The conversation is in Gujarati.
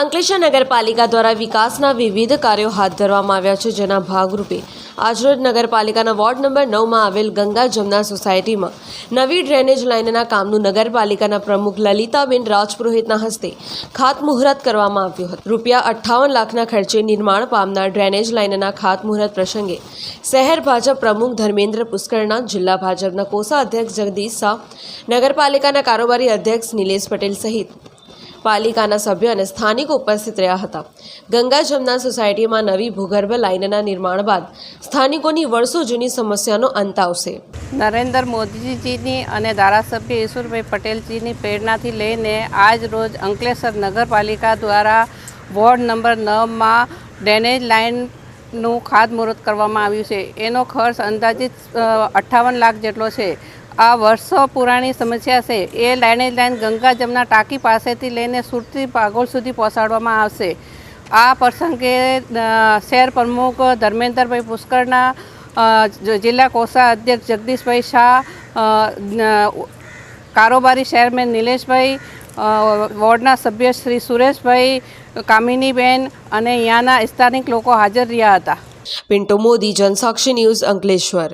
અંકલેશ્વર નગરપાલિકા દ્વારા વિકાસના વિવિધ કાર્યો હાથ ધરવામાં આવ્યા છે, જેના ભાગરૂપે આજરોજ નગરપાલિકાના વોર્ડ નંબર નવમાં આવેલ ગંગા જમના સોસાયટીમાં નવી ડ્રેનેજ લાઇનના કામનું નગરપાલિકાના પ્રમુખ લલિતાબેન રાજપુરોહિતના હસ્તે ખાતમુહૂર્ત કરવામાં આવ્યું હતું. રૂપિયા અઠ્ઠાવન લાખના ખર્ચે નિર્માણ પામનાર ડ્રેનેજ લાઇનના ખાતમુહૂર્ત પ્રસંગે શહેર ભાજપ પ્રમુખ ધર્મેન્દ્ર પુષ્કરના, જિલ્લા ભાજપના કોષા અધ્યક્ષ જગદીશ શાહ, નગરપાલિકાના કારોબારી અધ્યક્ષ નિલેશ પટેલ સહિત પાલિકાના સભ્યો અને સ્થાનિકો ઉપસ્થિત રહ્યા હતા. ગંગા જમના સોસાયટીમાં નવી ભૂગર્ભ લાઇનના નિર્માણ બાદ સ્થાનિકોની વર્ષો જૂની સમસ્યાનો અંત આવશે. નરેન્દ્ર મોદીજીની અને ધારાસભ્ય ઈશ્વરભાઈ પટેલજીની પ્રેરણાથી લઈને આજ રોજ અંકલેશ્વર નગરપાલિકા દ્વારા વોર્ડ નંબર નવમાં ડ્રેનેજ લાઇનનું ખાતમુહૂર્ત કરવામાં આવ્યું છે. એનો ખર્ચ અંદાજિત અઠ્ઠાવન લાખ જેટલો છે. આ વર્ષો પુરાણી સમસ્યા છે. એ લાઇનેજ લાઇન ગંગા જમના ટાંકી પાસેથી લઈને સુરતી પાગોળ સુધી પહોંચાડવામાં આવશે. આ પ્રસંગે શહેર પ્રમુખ ધર્મેન્દ્રભાઈ પુષ્કરના જિલ્લા કોષા અધ્યક્ષ જગદીશભાઈ શાહ કારોબારી ચેરમેન નિલેશભાઈ વોર્ડના સભ્ય શ્રી સુરેશભાઈ, કામિનીબેન અને અહીંયાના સ્થાનિક લોકો હાજર રહ્યા હતા. પિન્ટો મોદી, જનસાક્ષી ન્યૂઝ અંકલેશ્વર.